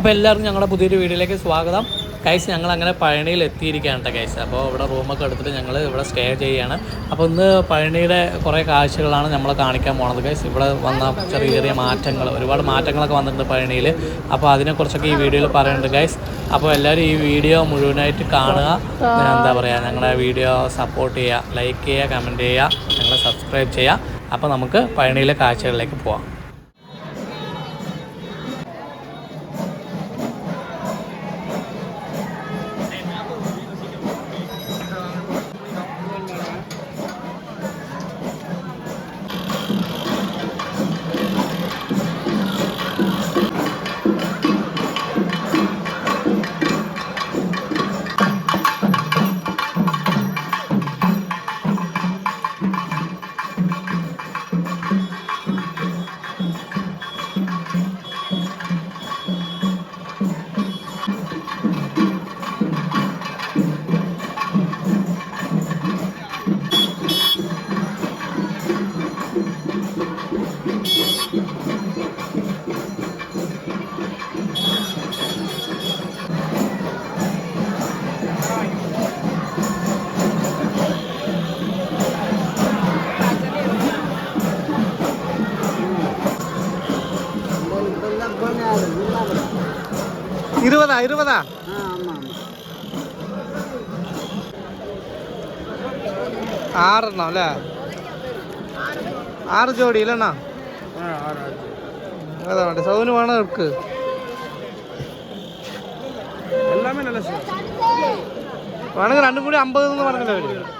അപ്പോൾ എല്ലാവർക്കും ഞങ്ങളുടെ പുതിയൊരു വീഡിയോയിലേക്ക് സ്വാഗതം. കൈസ് ഞങ്ങൾ അങ്ങനെ പഴനിയിൽ എത്തിയിരിക്കുകയാണ് കേട്ടോ കൈസ് അപ്പോൾ ഇവിടെ റൂമൊക്കെ എടുത്തിട്ട് ഞങ്ങൾ ഇവിടെ സ്റ്റേ ചെയ്യുകയാണ്. അപ്പോൾ ഇന്ന് പഴനിയുടെ കുറേ കാഴ്ചകളാണ് നമ്മൾ കാണിക്കാൻ പോണത് കൈസ് ഇവിടെ വന്ന ചെറിയ ചെറിയ മാറ്റങ്ങൾ ഒരുപാട് മാറ്റങ്ങളൊക്കെ വന്നിട്ടുണ്ട് പഴനിയിൽ. അപ്പോൾ അതിനെക്കുറിച്ചൊക്കെ ഈ വീഡിയോയിൽ പറയുന്നുണ്ട് കൈസ് അപ്പോൾ എല്ലാവരും ഈ വീഡിയോ മുഴുവനായിട്ട് കാണുക. എന്താ പറയുക ഞങ്ങളുടെ വീഡിയോ സപ്പോർട്ട് ചെയ്യുക ലൈക്ക് ചെയ്യുക കമന്റ് ചെയ്യുക ഞങ്ങളെ സബ്സ്ക്രൈബ് ചെയ്യുക. അപ്പോൾ നമുക്ക് പഴനിയിലെ കാഴ്ചകളിലേക്ക് പോവാം. இருபதா ஆறுண்ணால ஆறு ஜோடி இல்லைண்ணா அதான் வேண்டாம் சௌகரியமான இருக்கு எல்லாமே நல்ல வணக்கம் ரெண்டு கோடி ஐம்பது வணக்கம்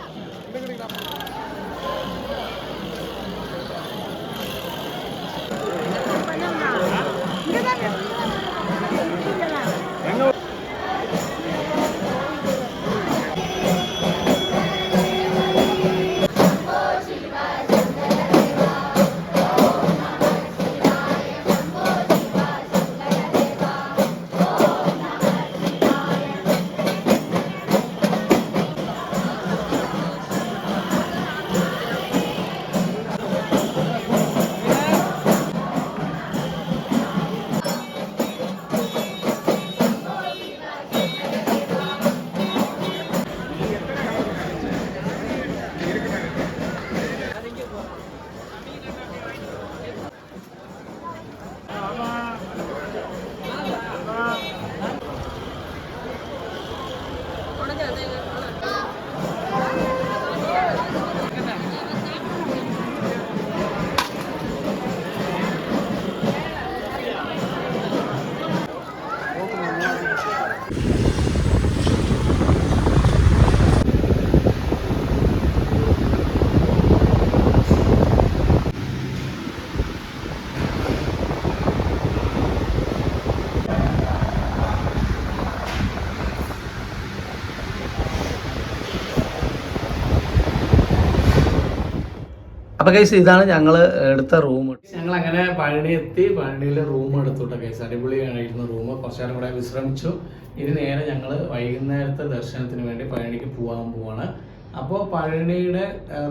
അപ്പൊ കേസ് ഇതാണ് ഞങ്ങൾ എടുത്ത റൂം ഞങ്ങൾ അങ്ങനെ പഴനി എത്തി പഴനിയിൽ റൂം എടുത്തുട്ട കേസ് അടിപൊളിയായിരുന്നു റൂം കുറച്ചു നേരം കൂടെ വിശ്രമിച്ചു. ഇനി നേരെ ഞങ്ങൾ വൈകുന്നേരത്തെ ദർശനത്തിന് വേണ്ടി പഴനിക്ക് പോവാൻ പോവാണ്. അപ്പോൾ പഴനിയുടെ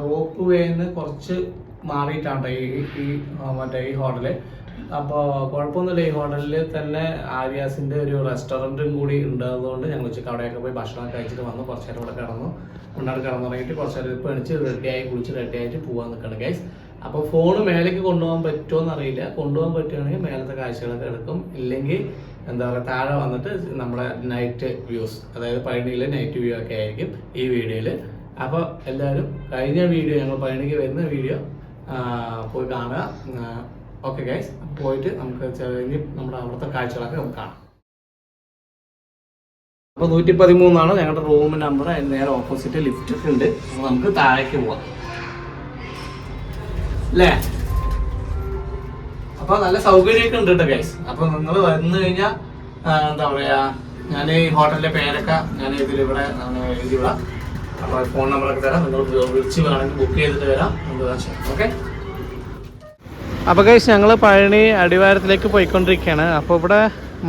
റോപ്പ് വേന്ന് കുറച്ച് മാറിയിട്ടാണ് ഈ ഈ മറ്റേ ഈ ഹോട്ടൽ. അപ്പോൾ കുഴപ്പമൊന്നുമില്ല ഈ ഹോട്ടലിൽ തന്നെ ആര്യാസിന്റെ ഒരു റെസ്റ്റോറന്റും കൂടി ഉണ്ടായതുകൊണ്ട് ഞങ്ങൾ ഉച്ചയ്ക്ക് അവിടെയൊക്കെ പോയി ഭക്ഷണം കഴിച്ചിട്ട് വന്നു. കുറച്ച് നേരം ഇവിടെ കിടന്നു. മുന്നോട്ട് കിടന്നിറങ്ങിയിട്ട് കുറച്ച് നേരം ഇപ്പോൾ എണിച്ച് റെഡിയായി കുളിച്ച് റെഡിയായിട്ട് പോകാൻ നിൽക്കണം ഗൈസ് അപ്പോൾ ഫോൺ മേലേക്ക് കൊണ്ടുപോകാൻ പറ്റുമോ എന്നറിയില്ല കൊണ്ടുപോകാൻ പറ്റുകയാണെങ്കിൽ മേലത്തെ കാഴ്ചകളൊക്കെ എടുക്കും. ഇല്ലെങ്കിൽ എന്താ പറയുക താഴെ വന്നിട്ട് നമ്മുടെ നൈറ്റ് വ്യൂസ് അതായത് പഴനിയിലെ നൈറ്റ് വ്യൂ ഒക്കെ ആയിരിക്കും ഈ വീഡിയോയിൽ അപ്പോൾ എല്ലാവരും കഴിഞ്ഞ വീഡിയോ ഞങ്ങൾ പഴനിക്ക് വരുന്ന വീഡിയോ പോയി കാണുക ഓക്കെ ഗൈസ്. പോയിട്ട് നമുക്ക് ചെറിയ നമ്മുടെ അവിടുത്തെ കാഴ്ചകളൊക്കെ നമുക്ക് കാണാം. അപ്പോൾ നൂറ്റി പതിമൂന്നാണ് ഞങ്ങളുടെ റൂം നമ്പർ. അതിന് നേരെ ഓപ്പോസിറ്റ് ലിഫ്റ്റ് ഉണ്ട്. അപ്പോൾ നമുക്ക് താഴേക്ക് പോവാം. അല്ലേ അപ്പോൾ നല്ല സൗകര്യമൊക്കെ ഉണ്ട് കേട്ടോ ഗൈസ്. അപ്പോൾ നിങ്ങൾ വന്നു കഴിഞ്ഞാൽ എന്താ പറയുക ഞാൻ ഈ ഹോട്ടലിന്റെ പേരൊക്കെ ഞാൻ ഇതിലിവിടെ ആണ് എഴുതി വിടാം അപ്പോൾ ഫോൺ നമ്പറൊക്കെ തരാം. നിങ്ങൾ വിളിച്ച് വേണമെങ്കിൽ ബുക്ക് ചെയ്തിട്ട് വരാം. ഓക്കെ അപ്പോൾ കഴിച്ച് ഞങ്ങൾ പഴനി അടിവാരത്തിലേക്ക് പോയിക്കൊണ്ടിരിക്കുകയാണ്. അപ്പോൾ ഇവിടെ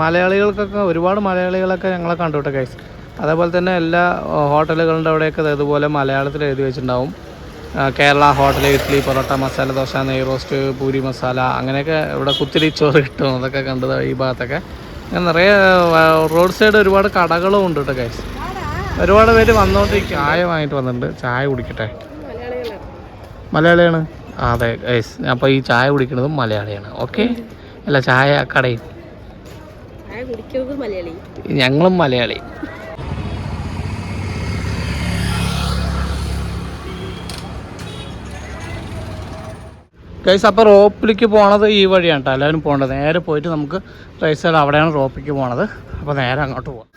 മലയാളികൾക്കൊക്കെ ഒരുപാട് മലയാളികളൊക്കെ ഞങ്ങളെ കണ്ടു കേട്ടോ ഗൈസ് അതേപോലെ തന്നെ എല്ലാ ഹോട്ടലുകളുടെ അവിടെയൊക്കെ ഇതുപോലെ മലയാളത്തിൽ എഴുതി വെച്ചിട്ടുണ്ടാവും. കേരള ഹോട്ടൽ ഇഡ്ഡലി പൊറോട്ട മസാല ദോശ നെയ് റോസ്റ്റ് പൂരി മസാല അങ്ങനെയൊക്കെ ഇവിടെ കുത്തിരി ചോറ് കിട്ടും. അതൊക്കെ കണ്ടത് ഈ ഭാഗത്തൊക്കെ. ഞാൻ നിറയെ റോഡ് സൈഡ് ഒരുപാട് കടകളും ഉണ്ട് കേട്ടോ ഗൈസ് ഒരുപാട് പേര് വന്നോണ്ടിരിക്കും ചായ വാങ്ങിട്ട് വന്നിട്ടുണ്ട്. ചായ കുടിക്കട്ടെ. മലയാളിയാണ്? ആ, അതെ ഗൈസ് അപ്പോൾ ഈ ചായ കുടിക്കുന്നതും മലയാളിയാണ്. ഓക്കെ അല്ല ചായ കടയും ചായ കുടിക്കുന്നത് മലയാളി. ഞങ്ങളും മലയാളി. ഗൈസ് അപ്പോൾ റോപ്പിലേക്ക് പോണത് ഈ വഴിയാണ് കേട്ടോ. എല്ലാവരും പോകേണ്ടത്. നേരെ പോയിട്ട് നമുക്ക് റൈസ് അവിടെയാണ് റോപ്പിലേക്ക് പോണത്. അപ്പോൾ നേരെ അങ്ങോട്ട് പോകാം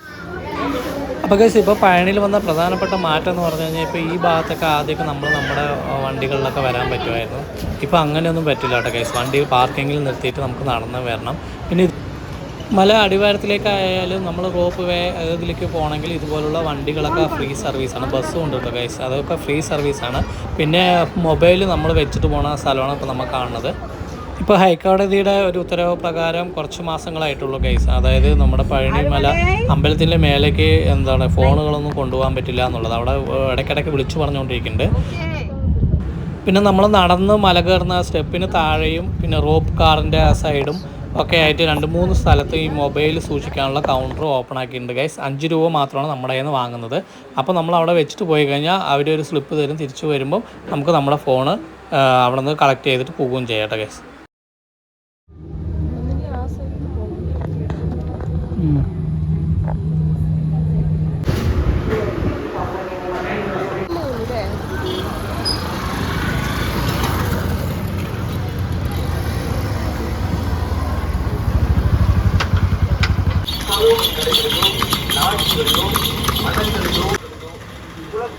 അപ്പോൾ കേസ് ഇപ്പോൾ പഴനിയിൽ വന്ന പ്രധാനപ്പെട്ട മാറ്റം എന്ന് പറഞ്ഞു കഴിഞ്ഞാൽ ഇപ്പോൾ ഈ ഭാഗത്തൊക്കെ ആദ്യമൊക്കെ നമ്മൾ നമ്മുടെ വണ്ടികളിലൊക്കെ വരാൻ പറ്റുമായിരുന്നു. ഇപ്പോൾ അങ്ങനെയൊന്നും പറ്റില്ല കേട്ടോ കേസ് വണ്ടി പാർക്കിങ്ങിൽ നിർത്തിയിട്ട് നമുക്ക് നടന്ന് വരണം. പിന്നെ മല അടിവാരത്തിലേക്കായാലും നമ്മൾ റോപ്പ് വേ ഇതിലേക്ക് പോകണമെങ്കിൽ ഇതുപോലുള്ള വണ്ടികളൊക്കെ ഫ്രീ സർവീസാണ്. ബസ്സും ഉണ്ട് കേട്ടോ ഗൈസ്. അതൊക്കെ ഫ്രീ സർവീസാണ്. പിന്നെ മൊബൈൽ നമ്മൾ വെച്ചിട്ട് പോണ സ്ഥലമാണ് ഇപ്പോൾ നമ്മൾ കാണുന്നത്. ഇപ്പോൾ ഹൈക്കോടതിയുടെ ഒരു ഉത്തരവ് പ്രകാരം കുറച്ച് മാസങ്ങളായിട്ടുള്ളൂ കേസ്. അതായത് നമ്മുടെ പഴനിമല അമ്പലത്തിന്റെ മേലേക്ക് എന്താണ് ഫോണുകളൊന്നും കൊണ്ടുപോകാൻ പറ്റില്ല എന്നുള്ളത്. അവിടെ ഇടയ്ക്കിടയ്ക്ക് വിളിച്ചു പറഞ്ഞുകൊണ്ടിരിക്കുന്നുണ്ട്. പിന്നെ നമ്മൾ നടന്ന് മല കയറുന്ന സ്റ്റെപ്പിന് താഴെയും പിന്നെ റോപ്പ് കാറിന്റെ ആ സൈഡും ഒക്കെ ആയിട്ട് രണ്ട് മൂന്ന് സ്ഥലത്ത് ഈ മൊബൈൽ സൂക്ഷിക്കാനുള്ള കൗണ്ടർ ഓപ്പൺ ആക്കിയിട്ടുണ്ട് ഗൈസ്. അഞ്ച് രൂപ മാത്രമാണ് നമ്മുടെ കയ്യിൽ നിന്ന് വാങ്ങുന്നത്. അപ്പോൾ നമ്മൾ അവിടെ വെച്ചിട്ട് പോയി കഴിഞ്ഞാൽ അവരൊരു സ്ലിപ്പ് തരും. തിരിച്ചു വരുമ്പോൾ നമുക്ക് നമ്മുടെ ഫോണ് അവിടെ നിന്ന് കളക്ട് ചെയ്തിട്ട് ചെയ്യാം കേട്ടോ ഗൈസ്.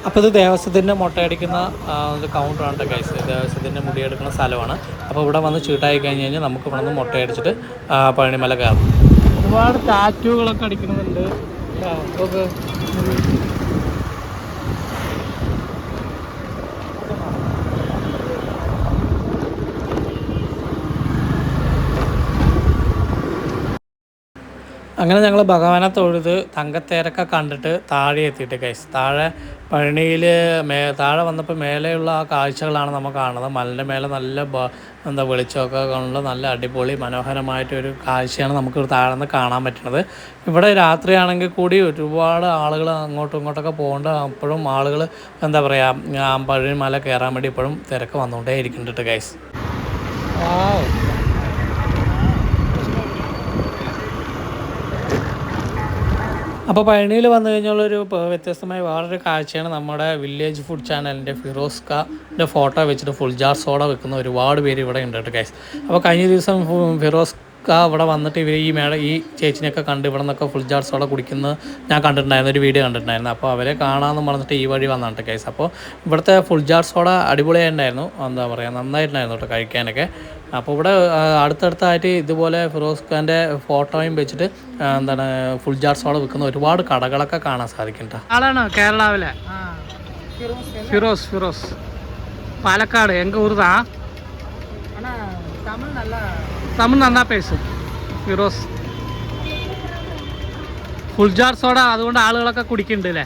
അപ്പോൾ ഇത് ദേവസ്വത്തിന്റെ മുട്ടയടിക്കുന്ന ഒരു കൗണ്ടറാണ് ഗൈസ് ദേവസ്വത്തിന്റെ മുടിയെടുക്കുന്ന സ്ഥലമാണ്. അപ്പോൾ ഇവിടെ വന്ന് ചീട്ടായി കഴിഞ്ഞ് കഴിഞ്ഞാൽ നമുക്ക് ഇവിടെ നിന്ന് മുട്ടയടിച്ചിട്ട് പഴനിമല കയറും. ഒരുപാട് ടാറ്റുകളൊക്കെ അടിക്കുന്നുണ്ട് അങ്ങനെ ഞങ്ങൾ ഭഗവാനെ തൊഴുത് തങ്കത്തേരൊക്കെ കണ്ടിട്ട് താഴെ എത്തിയിട്ട് കൈസ് താഴെ പഴനിയിൽ മേ താഴെ വന്നപ്പോൾ മേലെയുള്ള ആ കാഴ്ചകളാണ് നമ്മൾ കാണുന്നത്. മലിന്റെ മേലെ നല്ല എന്താ വെളിച്ചമൊക്കെ കൊണ്ട് നല്ല അടിപൊളി മനോഹരമായിട്ടൊരു കാഴ്ചയാണ് നമുക്ക് താഴെ നിന്ന് കാണാൻ പറ്റുന്നത്. ഇവിടെ രാത്രിയാണെങ്കിൽ കൂടി ഒരുപാട് ആളുകൾ അങ്ങോട്ടും ഇങ്ങോട്ടൊക്കെ പോകേണ്ട. അപ്പോഴും ആളുകൾ എന്താ പറയുക ആ പഴനി മല കയറാൻ വേണ്ടി ഇപ്പോഴും തിരക്ക് വന്നുകൊണ്ടേ ഇരിക്കുന്നുണ്ട് ഗൈസ് അപ്പോൾ പഴനിയിൽ വന്നു കഴിഞ്ഞുള്ളൊരു വ്യത്യസ്തമായ വേറൊരു കാഴ്ചയാണ് നമ്മുടെ വില്ലേജ് ഫുഡ് ചാനലിന്റെ ഫിറോസ്കാന്റെ ഫോട്ടോ വെച്ചിട്ട് ഫുൾ ജാർ സോഡ വെക്കുന്ന ഒരുപാട് പേര് ഇവിടെ ഉണ്ട് കേട്ടോ ഗൈസ് അപ്പോൾ കഴിഞ്ഞ ദിവസം ഫു- ഒക്കെ ഇവിടെ വന്നിട്ട് ഇവർ ഈ മേള ഈ ചേച്ചിനെയൊക്കെ കണ്ട് ഇവിടെ നിന്നൊക്കെ ഫുൾ ജാർസോടെ കുടിക്കുന്നത് ഞാൻ കണ്ടിട്ടുണ്ടായിരുന്നു ഒരു വീഡിയോ കണ്ടിട്ടുണ്ടായിരുന്നു. അപ്പോൾ അവരെ കാണാമെന്ന് പറഞ്ഞിട്ട് ഈ വഴി വന്നാണ് കേട്ടോ കേസ് അപ്പോൾ ഇവിടുത്തെ ഫുൾ ജാർ സോഡ അടിപൊളിയായിട്ടുണ്ടായിരുന്നു. എന്താ പറയുക നന്നായിട്ടുണ്ടായിരുന്നു കേട്ടോ കഴിക്കാനൊക്കെ. അപ്പോൾ ഇവിടെ അടുത്തടുത്തായിട്ട് ഇതുപോലെ ഫിറോസ് ഖാന്റെ ഫോട്ടോയും വെച്ചിട്ട് എന്താണ് ഫുൾ ജാർ സോഡ വിൽക്കുന്ന ഒരുപാട് കടകളൊക്കെ കാണാൻ സാധിക്കും കേട്ടോ. കേരളാവിലെ? ഫിറോസ് ഫിറോസ്. പാലക്കാട് എങ്ക ഊർതാ தமிழ் நல்லா തമിഴ് നന്നാ പേസും ഫിറോസ് ഫുൾ ജാർ സോഡ അതുകൊണ്ട് ആളുകളൊക്കെ കുടിക്കുന്നുണ്ട് അല്ലേ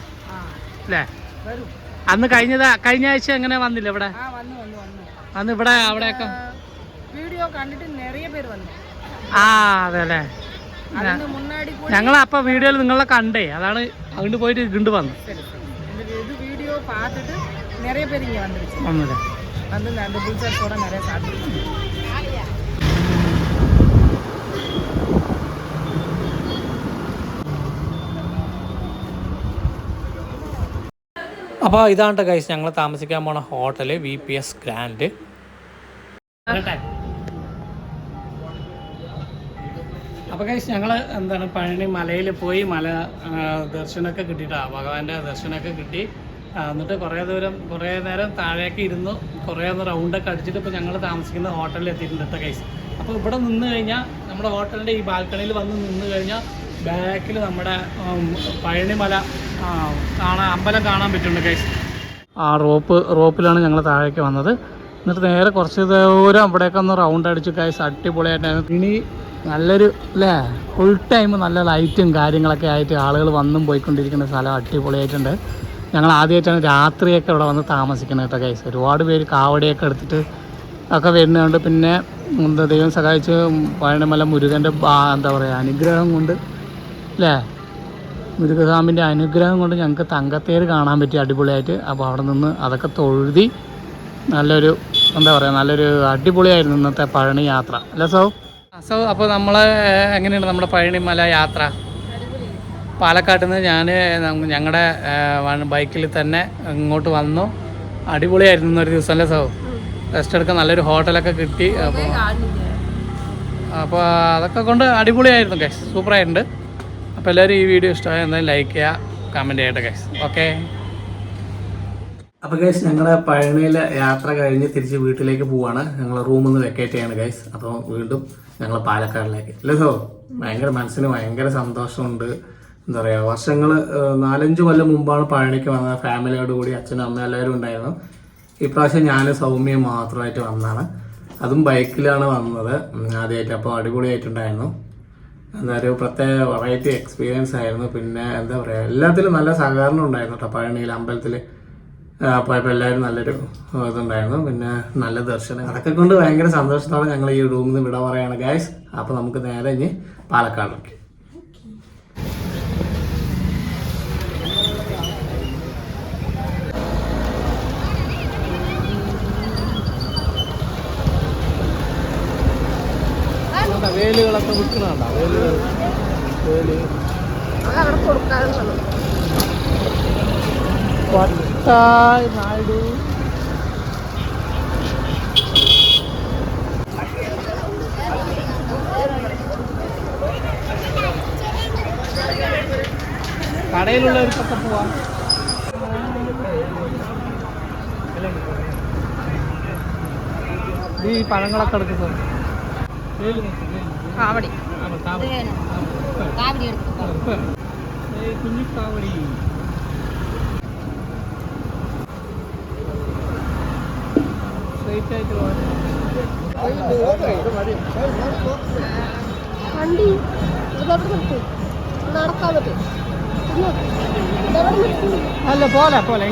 അല്ലേ வரும் അന്ന് കഴിഞ്ഞത് കഴിഞ്ഞ ആഴ്ച എങ്ങനെ വന്നില്ല ഇവിടെ ஆ வந்து வந்து வந்து അന്ന് ഇവിടെ അവിടെയൊക്കെ வீடியோ கண்டுட்டு நிறைய பேர் வந்து ആ അതെ അല്ലേ அதுக்கு முன்னாடி கூட ഞങ്ങൾ അപ്പോൾ വീഡിയോയിൽ നിങ്ങളെ കണ്ടേ അതാണ് അങ്ങോട്ട് പോയിട്ട് ഇങ്ങോട്ട് വന്നു சரி சரி இந்த இது வீடியோ பார்த்துட்டு நிறைய பேர் இங்கே வந்துருச்சு വന്നില്ലേ வந்து അപ്പോൾ ഇതാണ് ഗൈസ് ഞങ്ങൾ താമസിക്കാൻ പോണ hotel V P S grand അപ്പോൾ ഗൈസ് ഞങ്ങൾ എന്താണ് പഴനി മലയിൽ പോയി മല ദർശനമൊക്കെ കിട്ടിയിട്ടാണ് ഭഗവാന്റെ ദർശനമൊക്കെ കിട്ടി. എന്നിട്ട് കുറേ ദൂരം കുറേ നേരം താഴേക്ക് ഇരുന്നു. കുറേ ഒന്ന് റൗണ്ടൊക്കെ അടിച്ചിട്ട് ഇപ്പോൾ ഞങ്ങൾ താമസിക്കുന്ന ഹോട്ടലിൽ എത്തിയിട്ടുണ്ട് ഗൈസ് അപ്പോൾ ഇവിടെ നിന്ന് കഴിഞ്ഞാൽ നമ്മുടെ ഹോട്ടലിന്റെ ഈ ബാൽക്കണിയിൽ വന്ന് നിന്ന് കഴിഞ്ഞാൽ ബാക്കിൽ നമ്മുടെ പഴനിമല ആ, അമ്പലം കാണാൻ പറ്റുന്നുണ്ട് ആ റോപ്പ് റോപ്പിലാണ് ഞങ്ങൾ താഴേക്ക് വന്നത്. എന്നിട്ട് നേരെ കുറച്ച് ദൂരം ഇവിടെയൊക്കെ ഒന്ന് റൗണ്ട് അടിച്ചു ഗൈസ് അടിപൊളിയായിട്ടായിരുന്നു. ഇനി നല്ലൊരു അല്ലേ ഫുൾ ടൈം നല്ല ലൈറ്റും കാര്യങ്ങളൊക്കെ ആയിട്ട് ആളുകൾ വന്നും പോയിക്കൊണ്ടിരിക്കുന്ന സ്ഥലം അടിപൊളിയായിട്ടുണ്ട്. ഞങ്ങൾ ആദ്യമായിട്ടാണ് രാത്രിയൊക്കെ ഇവിടെ വന്ന് താമസിക്കുന്നത് കേട്ടോ ഗൈസ് ഒരുപാട് പേര് കാവടിയൊക്കെ എടുത്തിട്ട് ഒക്കെ വരുന്നുണ്ട് പിന്നെ ദൈവം സഹായിച്ച് പഴനിമല മുരുകന്റെ എന്താ പറയുക അനുഗ്രഹം കൊണ്ട് അല്ലേ മുരുകസ്വാമിന്റെ അനുഗ്രഹം കൊണ്ട് ഞങ്ങൾക്ക് തങ്കത്തേര് കാണാൻ പറ്റി അടിപൊളിയായിട്ട്. അപ്പോൾ അവിടെ നിന്ന് അതൊക്കെ തൊഴുതി നല്ലൊരു എന്താ പറയുക നല്ലൊരു അടിപൊളിയായിരുന്നു ഇന്നത്തെ പഴനി യാത്ര. അല്ലേ സൗ? സൗ അപ്പോൾ നമ്മൾ എങ്ങനെയുണ്ട് നമ്മുടെ പഴനിമല യാത്ര? പാലക്കാട്ടിൽ നിന്ന് ഞാൻ ഞങ്ങളുടെ ബൈക്കിൽ തന്നെ ഇങ്ങോട്ട് വന്നു. അടിപൊളിയായിരുന്നു ഇന്നൊരു ദിവസം അല്ലേ സൗ? റെസ്റ്റ് എടുക്കാൻ നല്ലൊരു ഹോട്ടലൊക്കെ കിട്ടി. അപ്പോൾ അപ്പോൾ അതൊക്കെ കൊണ്ട് അടിപൊളിയായിരുന്നു ഗൈസ് സൂപ്പറായിട്ടുണ്ട്. അപ്പോൾ എല്ലാവരും ഈ വീഡിയോ ഇഷ്ടമായ എന്നാൽ ലൈക്ക് ചെയ്യുക കമന്റ് ചെയ്യട്ടെ ഗൈസ് ഓക്കെ അപ്പോൾ ഗൈസ് ഞങ്ങളുടെ പഴനിയിൽ യാത്ര കഴിഞ്ഞ് തിരിച്ച് വീട്ടിലേക്ക് പോവാണ്. ഞങ്ങൾ റൂമിൽ നിന്ന് വെക്കേറ്റ് ചെയ്യാണ് ഗൈസ് അപ്പോൾ വീണ്ടും ഞങ്ങൾ പാലക്കാടിലേക്ക്. സോ ഭയങ്കര മനസ്സിന് ഭയങ്കര സന്തോഷമുണ്ട്. എന്താ പറയുക വർഷങ്ങൾ നാലഞ്ച് കൊല്ലം മുമ്പാണ് പഴനിക്ക് വന്നത്. ഫാമിലിയോട് കൂടി അച്ഛനും അമ്മയും എല്ലാവരും ഉണ്ടായിരുന്നു. ഇപ്രാവശ്യം ഞാൻ സൗമ്യം മാത്രമായിട്ട് വന്നതാണ്. അതും ബൈക്കിലാണ് വന്നത്. ആദ്യമായിട്ട്. അപ്പോൾ അടിപൊളിയായിട്ടുണ്ടായിരുന്നു. എന്താ ഒരു പ്രത്യേക വെറൈറ്റി എക്സ്പീരിയൻസ് ആയിരുന്നു. പിന്നെ എന്താ പറയുക എല്ലാത്തിലും നല്ല സഹകരണം ഉണ്ടായിരുന്നു കേട്ടോ. അമ്പലത്തിൽ പോയപ്പോൾ എല്ലാവരും നല്ലൊരു ഇതുണ്ടായിരുന്നു. പിന്നെ നല്ല ദർശനം. അതൊക്കെ കൊണ്ട് ഭയങ്കര സന്തോഷത്തോടെ ഞങ്ങൾ ഈ റൂമിൽ നിന്ന് വിട പറയുകയാണ് ഗായ്സ് അപ്പോൾ നമുക്ക് നേരെ ഇനി പാലക്കാടിലേക്ക്. വേലുകളൊക്കെ വിൽക്കണണ്ട വേലുകൾ വേൽ പട്ടായ് നായിഡു. കടയിലുള്ളവർക്കൊക്കെ പോവാം. ഈ പഴങ്ങളൊക്കെ എടുക്കുന്നത് കാവടി. കാവടി. സ്ട്രൈറ്റ് ആയിട്ട് വണ്ടി. നടക്കാൻ പറ്റും. അല്ല പോലെ പോലെ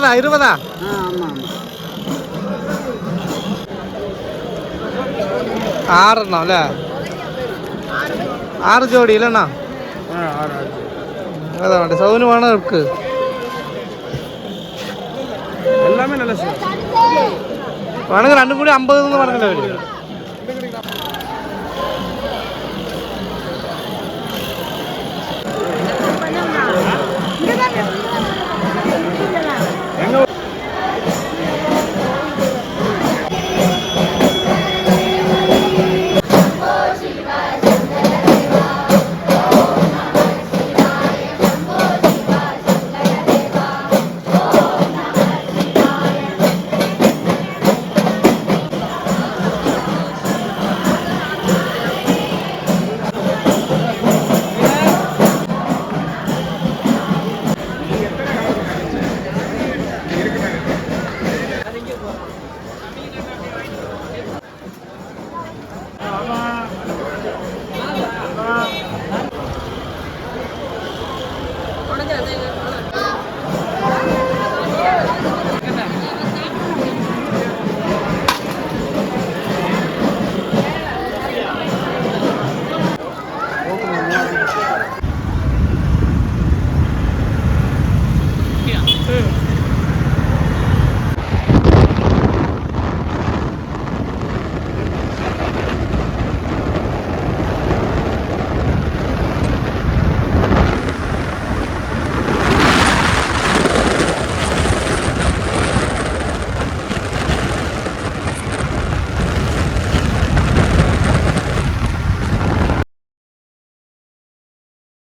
ഇരുപതാ ഇരുപതാ ആറെണ്ണം അല്ലേ ആറ് ജോഡി ഇല്ലെണ്ണ അതാ വേണ്ട സൗന് വേണം എടുക്ക് எல்லாமே நல்ல சார் വേണമെങ്കിൽ രണ്ടും കൂടി അമ്പത് എന്ന് പറഞ്ഞല്ലോ അവര്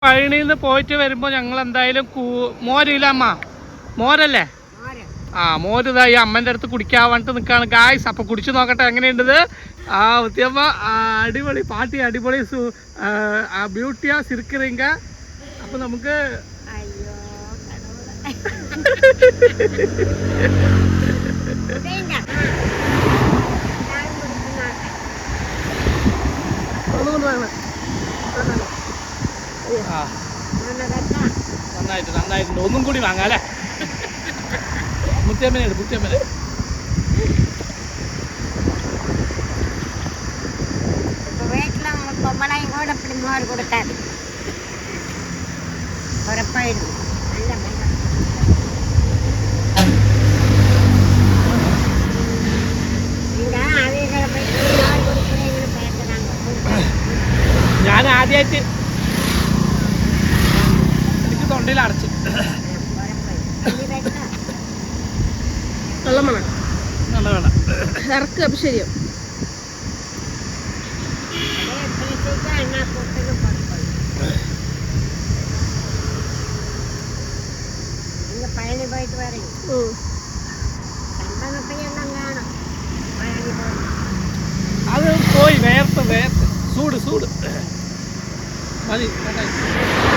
പഴനിയിൽ നിന്ന് പോയിട്ട് വരുമ്പോൾ ഞങ്ങൾ എന്തായാലും കൂ- മോരില്ല അമ്മ മോരല്ലേ? ആ മോര് ഇതാ ഈ അമ്മന്റെ അടുത്ത് കുടിക്കാൻ വേണ്ടിട്ട് നിൽക്കുകയാണ് ഗായ്സ് അപ്പൊ കുടിച്ചു നോക്കട്ടെ എങ്ങനെയുണ്ടത് ആ ഉത്തിയമ്മ അടിപൊളി പാട്ടി അടിപൊളി സു- ബ്യൂട്ടിയാ സിർക്കറിങ്ക അപ്പൊ നമുക്ക് അയ്യോ ആ നന്നായിട്ട് നന്നായിട്ടുണ്ട് ഒന്നും കൂടി വാങ്ങാം അല്ലേ മുത്തിയമ്മനെ മുത്തിയമ്മനെ വീട്ടിലെ പൊമ്പളയും കൂടെ ഇപ്പിടി മോര് കൊടുത്താൽ മതി ഉറപ്പായിരുന്നു നല്ല എനിക്ക് തൊണ്ടയിൽ അടച്ചു. വെള്ളം വേണം നല്ല വേണം ഇറക്കുക അപ്പൊ ശരിയാവും പഴനി പോയിട്ട് പറയും ഉം. കണ്ടനത്തെയെല്ലാം കാണാം പഴനി പോയിട്ട് അത് പോയി വേർത്ത് വേർത്ത്. സൂട് സൂട് മതി കേട്ടോ